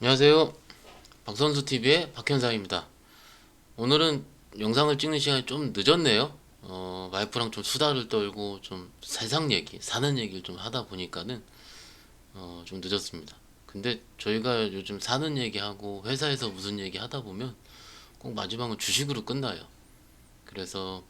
안녕하세요. 박선수TV의 박현상입니다. 오늘은 영상을 찍는 시간이 좀 늦었네요. 어, 와이프랑 좀 수다를 떨고 좀 세상 얘기, 사는 얘기를 좀 하다 보니까는 어, 좀 늦었습니다. 근데 저희가 요즘 사는 얘기하고 회사에서 무슨 얘기 하다 보면 꼭 마지막은 주식으로 끝나요. 그래서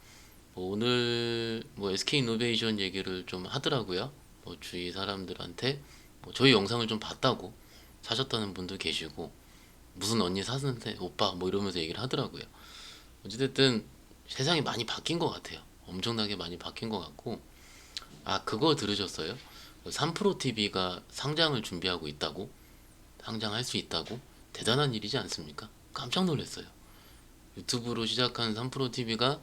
뭐 오늘 뭐 SK 이노베이션 얘기를 좀 하더라고요. 뭐 주위 사람들한테 뭐 저희 영상을 좀 봤다고 사셨다는 분도 계시고 무슨 언니 사는데 오빠 뭐 이러면서 얘기를 하더라고요. 어찌됐든 세상이 많이 바뀐 것 같아요. 엄청나게 많이 바뀐 것 같고 아 그거 들으셨어요? 3프로 TV가 상장을 준비하고 있다고 상장할 수 있다고 대단한 일이지 않습니까? 깜짝 놀랐어요. 유튜브로 시작한 3프로 TV가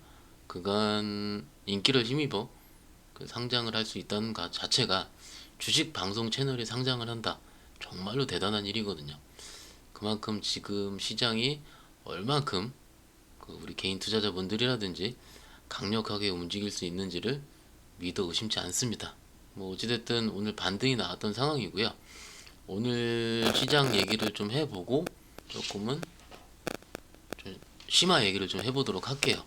그간 인기를 힘입어 그 상장을 할 수 있다는 것 자체가 주식 방송 채널이 상장을 한다. 정말로 대단한 일이거든요. 그만큼 지금 시장이 얼만큼 그 우리 개인 투자자분들이라든지 강력하게 움직일 수 있는지를 믿어 의심치 않습니다. 뭐 어찌됐든 오늘 반등이 나왔던 상황이고요. 오늘 시장 얘기를 좀 해보고 조금은 좀 심화 얘기를 좀 해보도록 할게요.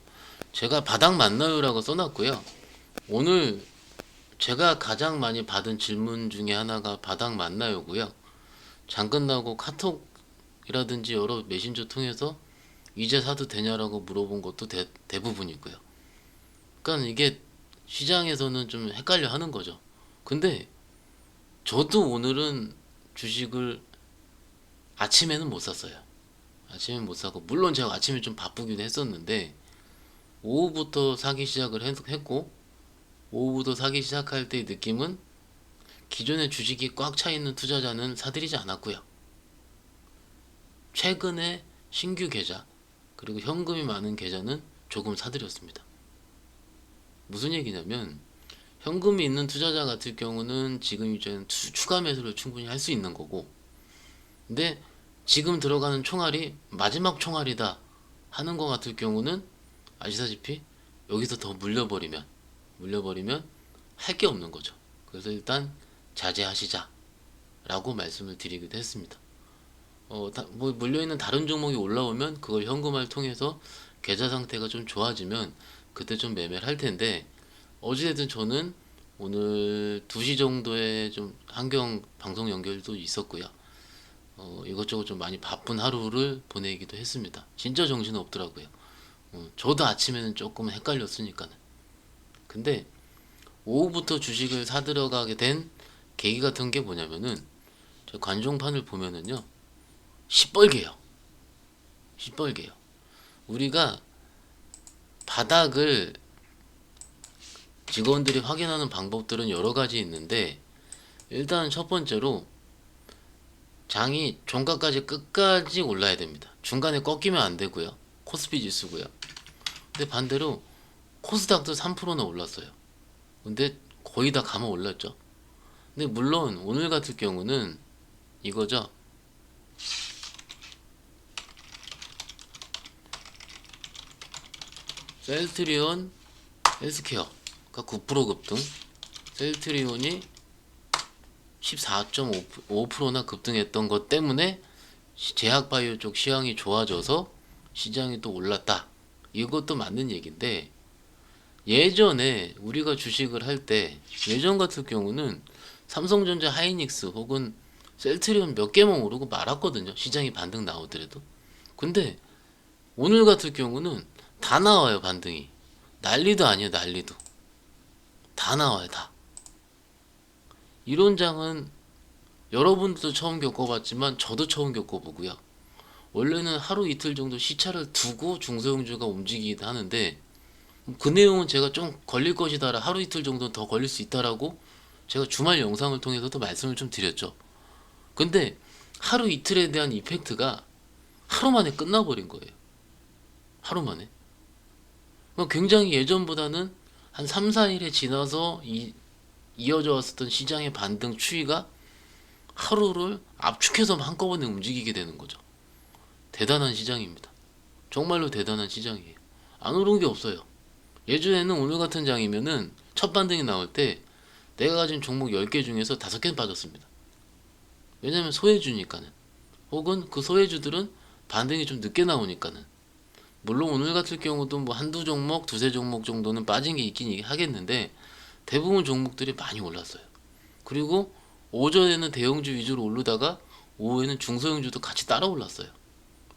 제가 바닥 맞나요라고 써놨고요. 오늘 제가 가장 많이 받은 질문 중에 하나가 바닥 맞나요고요. 장 끝나고 카톡이라든지 여러 메신저 통해서 이제 사도 되냐라고 물어본 것도 대, 대부분이고요. 그러니까 이게 시장에서는 좀 헷갈려 하는 거죠. 근데 저도 오늘은 주식을 아침에는 못 샀어요. 아침엔 못 사고 물론 제가 아침에 좀 바쁘기도 했었는데 오후부터 사기 시작을 했- 했고 오후부터 사기 시작할 때의 느낌은 기존의 주식이 꽉 차 있는 투자자는 사들이지 않았고요. 최근에 신규 계좌 그리고 현금이 많은 계좌는 조금 사들였습니다. 무슨 얘기냐면 현금이 있는 투자자 같은 경우는 지금 이제 추- 추가 매수를 충분히 할 수 있는 거고 근데 지금 들어가는 총알이 마지막 총알이다 하는 것 같을 경우는 아시다시피 여기서 더 물려버리면 물려버리면 할 게 없는 거죠. 그래서 일단 자제하시자 라고 말씀을 드리기도 했습니다. 어, 다, 뭐 물려있는 다른 종목이 올라오면 그걸 현금화를 통해서 계좌 상태가 좀 좋아지면 그때 좀 매매를 할 텐데 어찌됐든 저는 오늘 2시 정도에 좀 한경 방송 연결도 있었고요. 어, 이것저것 좀 많이 바쁜 하루를 보내기도 했습니다. 진짜 정신 없더라고요. 어, 저도 아침에는 조금 헷갈렸으니까는. 근데 오후부터 주식을 사들어가게 된 계기 같은 게 뭐냐면은 저 관종판을 보면은요 시뻘개요. 시뻘개요. 우리가 바닥을 직원들이 확인하는 방법들은 여러 가지 있는데 일단 첫 번째로 장이 종가까지 끝까지 올라야 됩니다. 중간에 꺾이면 안 되고요. 코스피 지수고요. 근데 반대로 코스닥도 3%나 올랐어요. 근데 거의 다 감아 올랐죠. 근데 물론 오늘 같은 경우는 이거죠. 셀트리온 헬스케어가 9% 급등, 셀트리온이 14.5%나 급등했던 것 때문에 시- 제약바이오 쪽 시황이 좋아져서 시장이 또 올랐다. 이것도 맞는 얘기인데 예전에 우리가 주식을 할 때 예전 같은 경우는 삼성전자 하이닉스 혹은 셀트리온 몇 개만 오르고 말았거든요. 시장이 반등 나오더라도. 근데 오늘 같은 경우는 다 나와요, 반등이. 난리도 아니에요, 난리도. 다 나와요, 다. 이런 장은 여러분들도 처음 겪어봤지만 저도 처음 겪어보고요. 원래는 하루 이틀 정도 시차를 두고 중소형주가 움직이기도 하는데 그 내용은 제가 좀 걸릴 것이다라 하루 이틀 정도 더 걸릴 수 있다라고 제가 주말 영상을 통해서도 말씀을 좀 드렸죠. 근데 하루 이틀에 대한 이펙트가 하루 만에 끝나버린 거예요. 하루 만에. 굉장히 예전보다는 한 3, 4일에 지나서 이, 이어져 왔었던 시장의 반등 추이가 하루를 압축해서 한꺼번에 움직이게 되는 거죠. 대단한 시장입니다. 정말로 대단한 시장이에요. 안 오른 게 없어요. 예전에는 오늘 같은 장이면은 첫 반등이 나올 때 내가 가진 종목 10개 중에서 5개 빠졌습니다. 왜냐면 소외주니까는. 혹은 그 소외주들은 반등이 좀 늦게 나오니까는 물론 오늘 같은 경우도 뭐 한두 종목, 두세 종목 정도는 빠진 게 있긴 하겠는데 대부분 종목들이 많이 올랐어요. 그리고 오전에는 대형주 위주로 오르다가 오후에는 중소형주도 같이 따라 올랐어요.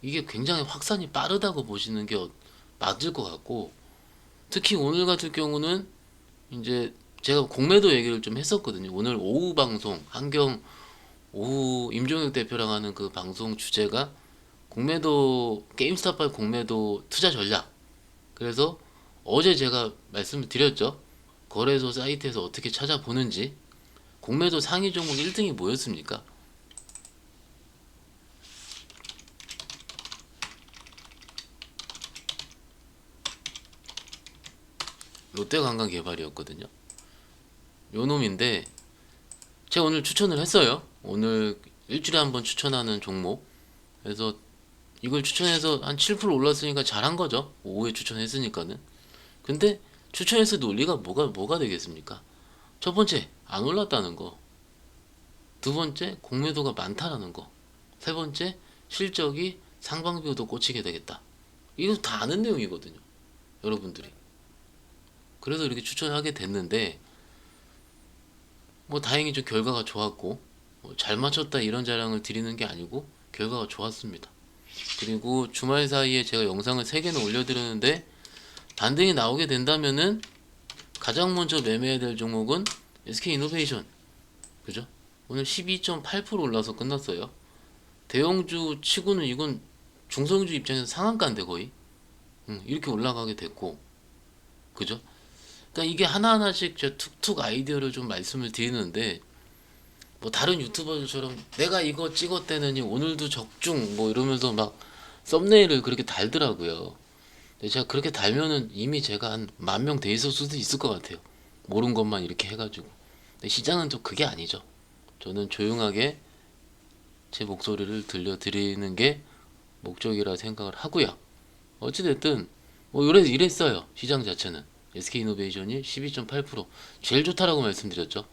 이게 굉장히 확산이 빠르다고 보시는 게 어- 맞을 것 같고 특히 오늘 같은 경우는 이제 제가 공매도 얘기를 좀 했었거든요. 오늘 오후 방송 한경 오후 임종혁 대표랑 하는 그 방송 주제가 공매도 게임스타팔 공매도 투자 전략. 그래서 어제 제가 말씀을 드렸죠. 거래소 사이트에서 어떻게 찾아보는지 공매도 상위 종목 1등이 뭐였습니까? 롯데관광개발이었거든요. 요 놈인데 제가 오늘 추천을 했어요. 오늘 일주일에 한 번 추천하는 종목. 그래서 이걸 추천해서 한 7% 올랐으니까 잘한 거죠. 오후에 추천했으니까는. 근데 추천했을 논리가 뭐가 뭐가 되겠습니까? 첫 번째 안 올랐다는 거. 두 번째 공매도가 많다라는 거. 세 번째 실적이 상반기도 꽂히게 되겠다. 이거 다 아는 내용이거든요. 여러분들이. 그래서 이렇게 추천하게 됐는데 뭐 다행히 좀 결과가 좋았고 뭐 잘 맞췄다 이런 자랑을 드리는 게 아니고 결과가 좋았습니다. 그리고 주말 사이에 제가 영상을 3개는 올려드렸는데 반등이 나오게 된다면은 가장 먼저 매매해야 될 종목은 SK이노베이션 그죠? 오늘 12.8% 올라서 끝났어요. 대형주 치고는 이건 중소형주 입장에서 상한가인데 거의 음, 이렇게 올라가게 됐고 그죠? 그러니까 이게 하나하나씩 저 툭툭 아이디어를 좀 말씀을 드리는데 뭐 다른 유튜버들처럼 내가 이거 찍었대느니 오늘도 적중 뭐 이러면서 막 썸네일을 그렇게 달더라고요. 제가 그렇게 달면은 이미 제가 한 만 명 돼 있을 수도 있을 것 같아요. 모르는 것만 이렇게 해가지고. 근데 시장은 또 그게 아니죠. 저는 조용하게 제 목소리를 들려드리는 게 목적이라 생각을 하고요. 어찌됐든 뭐 이래 이랬어요. 시장 자체는 SK이노베이션이 12.8% 제일 좋다라고 말씀드렸죠.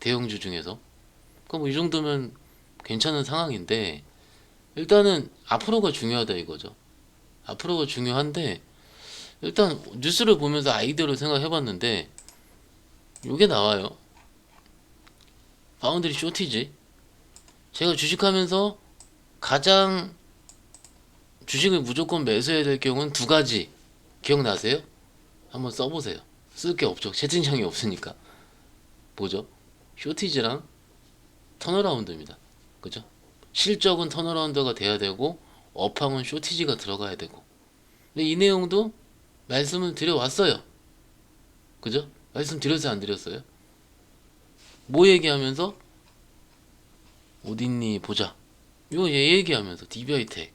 대형주 중에서. 그럼 이 정도면 괜찮은 상황인데 일단은 앞으로가 중요하다 이거죠. 앞으로가 중요한데 일단 뉴스를 보면서 아이디어를 생각해봤는데 이게 나와요. 파운드리 쇼티지. 제가 주식하면서 가장 주식을 무조건 매수해야 될 경우는 두 가지 기억나세요? 한번 써보세요. 쓸 게 없죠. 채팅창이 없으니까. 뭐죠? 쇼티지랑 턴어라운드입니다. 그죠? 실적은 턴어라운드가 돼야 되고 업황은 쇼티지가 들어가야 되고. 근데 이 내용도 말씀을 드려왔어요. 그죠? 말씀 드렸어요, 안 드렸어요? 뭐 얘기하면서 어딨니 보자. 이거 얘 얘기하면서 DBI 텍.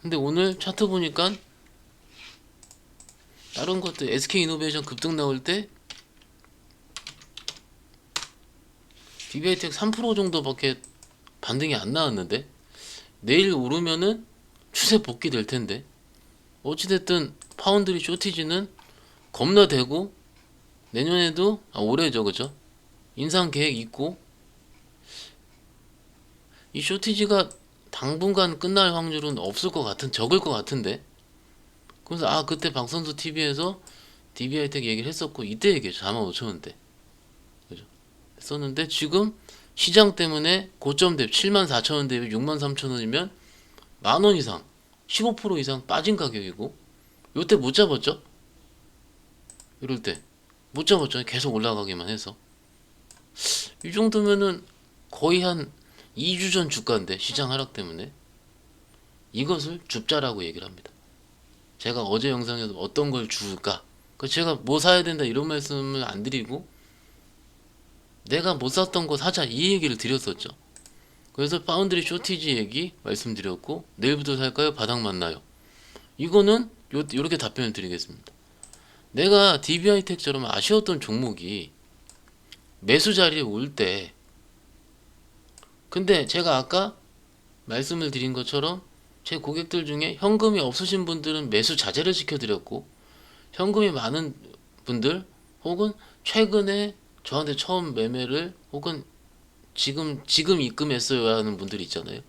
근데 오늘 차트 보니까 다른 것들 SK 이노베이션 급등 나올 때 DBI 텍 3% 정도밖에 반등이 안 나왔는데 내일 오르면은 추세 복귀 될 텐데 어찌됐든 파운드리 쇼티지는 겁나 되고 내년에도 아 올해죠 그죠? 인상 계획 있고 이 쇼티지가 당분간 끝날 확률은 없을 것 같은 적을 것 같은데 그래서 아 그때 박선수 TV에서 DBI텍 얘기를 했었고 이때 얘기했죠. 4만 5천 원대 그죠? 했었는데 지금 시장 때문에 고점 대비 7만 4천 원 대비 6만 3천 원이면 만 원 이상 15% 이상 빠진 가격이고 요때 못 잡았죠? 이럴 때. 못 잡았죠. 계속 올라가기만 해서. 이 정도면은 거의 한 2주 전 주가인데 시장 하락 때문에. 이것을 줍자라고 얘기를 합니다. 제가 어제 영상에서 어떤 걸 줄까? 그 제가 뭐 사야 된다 이런 말씀을 안 드리고 내가 못 샀던 거 사자 이 얘기를 드렸었죠. 그래서 파운드리 쇼티지 얘기 말씀드렸고 내일부터 살까요? 바닥 맞나요? 이거는 요, 요렇게 답변을 드리겠습니다. 내가 DBI 텍처럼 아쉬웠던 종목이 매수 자리에 올 때 근데 제가 아까 말씀을 드린 것처럼 제 고객들 중에 현금이 없으신 분들은 매수 자제를 시켜드렸고 현금이 많은 분들 혹은 최근에 저한테 처음 매매를 혹은 지금 지금 입금했어요 하는 분들이 있잖아요.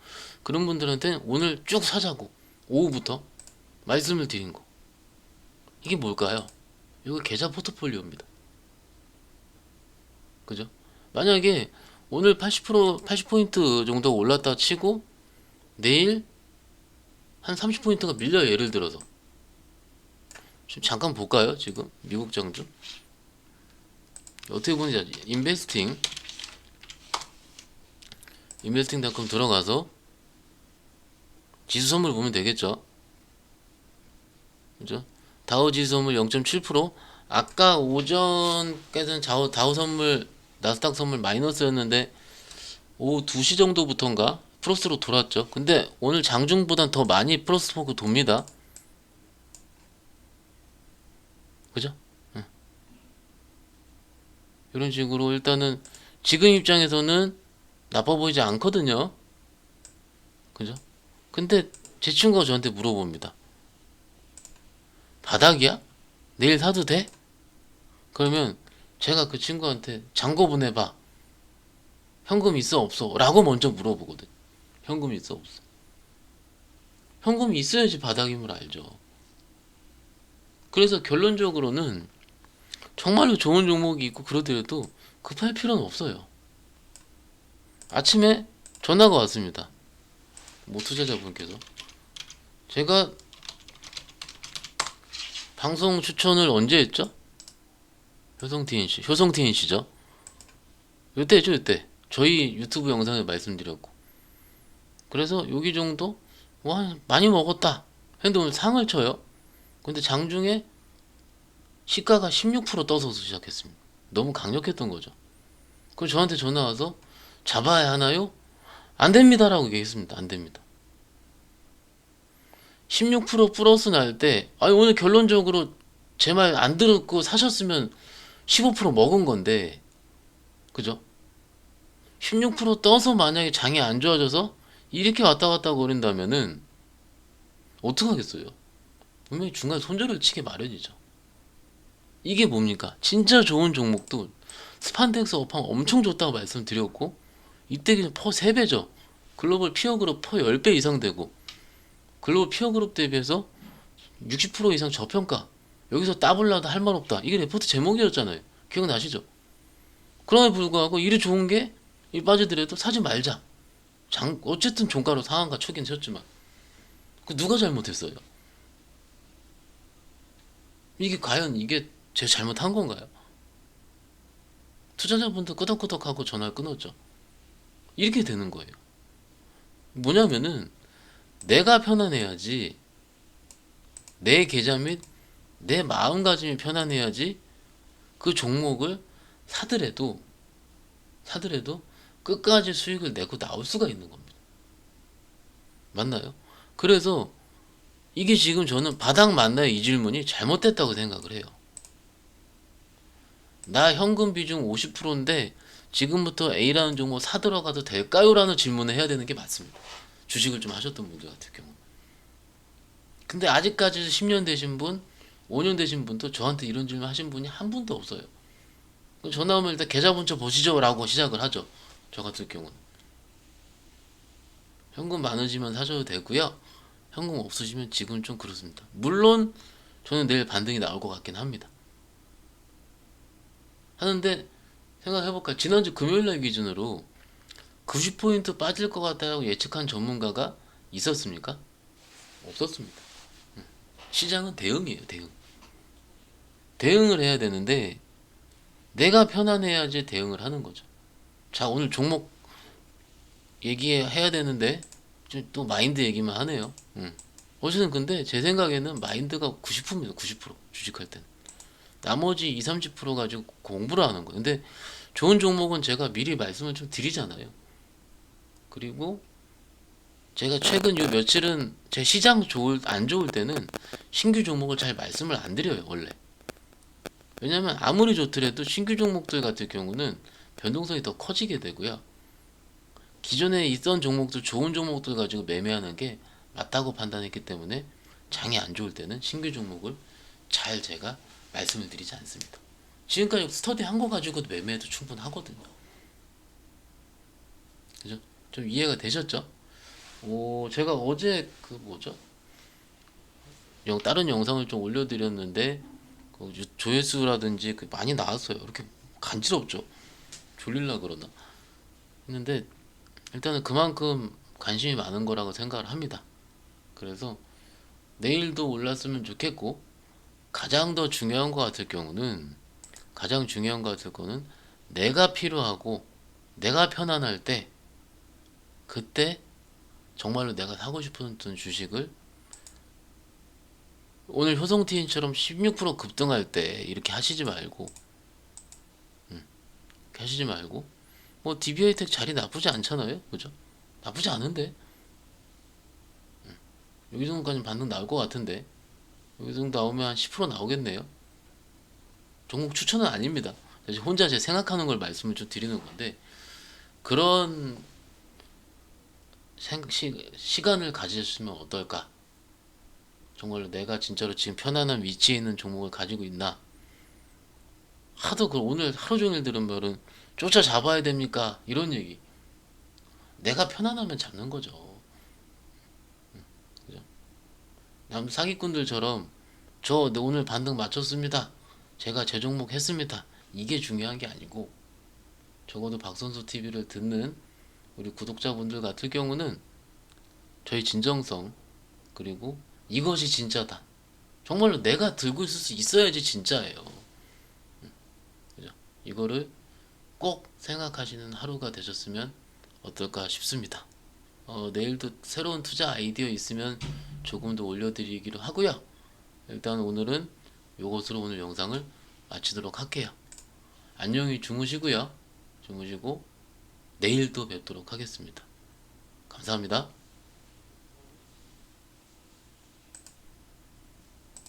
그런 분들한테 오늘 쭉 사자고 오후부터 말씀을 드린 거. 이게 뭘까요? 이거 계좌 포트폴리오입니다. 그죠? 만약에 오늘 80% 80포인트 정도 올랐다 치고 내일 한 30포인트가 밀려요. 예를 들어서. 지금 잠깐 볼까요? 지금 미국 장주. 어떻게 보는지 알지? 인베스팅 인베스팅닷컴 들어가서 지수 선물 보면 되겠죠. 그죠? 다우 지수 선물 0.7% 아까 오전까지는 다우, 다우 선물 나스닥 선물 마이너스였는데 오후 2시 정도부터인가 플러스로 돌았죠. 근데 오늘 장중보단 더 많이 플러스 포크 돕니다. 그죠? 응. 이런 식으로 일단은 지금 입장에서는 나빠 보이지 않거든요. 그죠? 근데 제 친구가 저한테 물어봅니다. 바닥이야? 내일 사도 돼? 그러면 제가 그 친구한테 잔고 보내봐. 현금 있어 없어? 라고 먼저 물어보거든. 현금 있어 없어? 현금이 있어야지 바닥임을 알죠. 그래서 결론적으로는 정말로 좋은 종목이 있고 그러더라도 급할 필요는 없어요. 아침에 전화가 왔습니다. 모 투자자분께서 제가 방송 추천을 언제 했죠? 효성 TNC, 효성 TNC죠. 요때죠, 요때. 저희 유튜브 영상에 말씀드렸고. 그래서 여기 정도 와 많이 먹었다. 오늘 상을 쳐요. 근데 장중에 시가가 16% 떠서 시작했습니다. 너무 강력했던 거죠. 그럼 저한테 전화 와서 잡아야 하나요? 안 됩니다 라고 얘기했습니다. 안 됩니다. 16% 플러스 날 때, 아니 오늘 결론적으로 제 말 안 들었고 사셨으면 15% 먹은 건데, 그죠? 16% 떠서 만약에 장이 안 좋아져서 이렇게 왔다 갔다 거린다면은 어떡하겠어요? 분명히 중간에 손절을 치게 마련이죠. 이게 뭡니까? 진짜 좋은 종목도 스판덱스 업황 엄청 좋다고 말씀드렸고 이때 그냥 퍼 3배죠. 글로벌 피어그룹 퍼 10배 이상 되고 글로벌 피어그룹 대비해서 60% 이상 저평가 여기서 따블라도 할 말 없다. 이게 레포트 제목이었잖아요. 기억나시죠? 그럼에 불구하고 일이 좋은 게이 빠지더라도 사지 말자. 장 어쨌든 종가로 상한가 초긴 쳤지만 그 누가 잘못했어요? 이게 과연 이게 제가 잘못한 건가요? 투자자분들 끄덕끄덕하고 전화를 끊었죠. 이렇게 되는 거예요. 뭐냐면은 내가 편안해야지 내 계좌 및 내 마음가짐이 편안해야지 그 종목을 사더라도 사더라도 끝까지 수익을 내고 나올 수가 있는 겁니다. 맞나요? 그래서 이게 지금 저는 바닥 맞나요? 이 질문이 잘못됐다고 생각을 해요. 나 현금 비중 50%인데 지금부터 A라는 종목 사 들어가도 될까요? 라는 질문을 해야 되는 게 맞습니다. 주식을 좀 하셨던 분들 같은 경우. 근데 아직까지 10년 되신 분, 5년 되신 분도 저한테 이런 질문 하신 분이 한 분도 없어요. 전화 오면 일단 계좌 번호 보시죠 라고 시작을 하죠. 저 같은 경우는. 현금 많으시면 사셔도 되고요. 현금 없으시면 지금 좀 그렇습니다. 물론 저는 내일 반등이 나올 것 같긴 합니다. 하는데 생각해볼까 지난주 금요일날 기준으로 90포인트 빠질 것 같다고 예측한 전문가가 있었습니까? 없었습니다. 음. 시장은 대응이에요 대응. 대응을 해야 되는데 내가 편안해야지 대응을 하는 거죠. 자 오늘 종목 얘기해야 되는데 좀또 마인드 얘기만 하네요. 음. 어쨌든 근데 제 생각에는 마인드가 90%입니다. 90% 주식할 때는. 나머지 2, 30% 가지고 공부를 하는 거예요. 근데 좋은 종목은 제가 미리 말씀을 좀 드리잖아요. 그리고 제가 최근 요 며칠은 제 시장 좋을 안 좋을 때는 신규 종목을 잘 말씀을 안 드려요 원래. 왜냐면 아무리 좋더라도 신규 종목들 같은 경우는 변동성이 더 커지게 되고요. 기존에 있던 종목들 좋은 종목들 가지고 매매하는 게 맞다고 판단했기 때문에 장이 안 좋을 때는 신규 종목을 잘 제가 말씀을 드리지 않습니다. 지금까지 스터디 한 거 가지고도 매매해도 충분하거든요. 그죠? 좀 이해가 되셨죠? 오, 제가 어제 그 뭐죠? 영 다른 영상을 좀 올려드렸는데 그 유- 조회수라든지 그 많이 나왔어요. 이렇게 간지럽죠? 졸릴라 그러나 했는데 일단은 그만큼 관심이 많은 거라고 생각을 합니다. 그래서 내일도 올랐으면 좋겠고 가장 더 중요한 것 같을 경우는 가장 중요한 것 같을 거는 내가 필요하고 내가 편안할 때 그때 정말로 내가 사고 싶었던 주식을 오늘 효성티인처럼 16% 급등할 때 이렇게 하시지 말고 음, 하시지 말고. 뭐 DBA텍 자리 나쁘지 않잖아요. 그죠? 나쁘지 않은데. 음, 여기 정도까지 반등 나올 것 같은데. 여기 정도 나오면 한 10% 나오겠네요. 종목 추천은 아닙니다. 혼자 제 생각하는 걸 말씀을 좀 드리는 건데 그런 생, 시, 시간을 가지셨으면 어떨까? 정말로 내가 진짜로 지금 편안한 위치에 있는 종목을 가지고 있나? 하도 그 오늘 하루 종일 들은 말은 쫓아 잡아야 됩니까? 이런 얘기. 내가 편안하면 잡는 거죠. 음, 그죠? 남 사기꾼들처럼 저 오늘 반등 맞췄습니다. 제가 제 종목 했습니다. 이게 중요한 게 아니고 적어도 박선수 TV를 듣는 우리 구독자분들 같은 경우는 저희 진정성 그리고 이것이 진짜다. 정말로 내가 들고 있을 수 있어야지 진짜예요. 이거를 꼭 생각하시는 하루가 되셨으면 어떨까 싶습니다. 어, 내일도 새로운 투자 아이디어 있으면 조금 더 올려드리기로 하고요. 일단 오늘은 요것으로 오늘 영상을 마치도록 할게요. 안녕히 주무시고요. 주무시고 내일 또 뵙도록 하겠습니다. 감사합니다.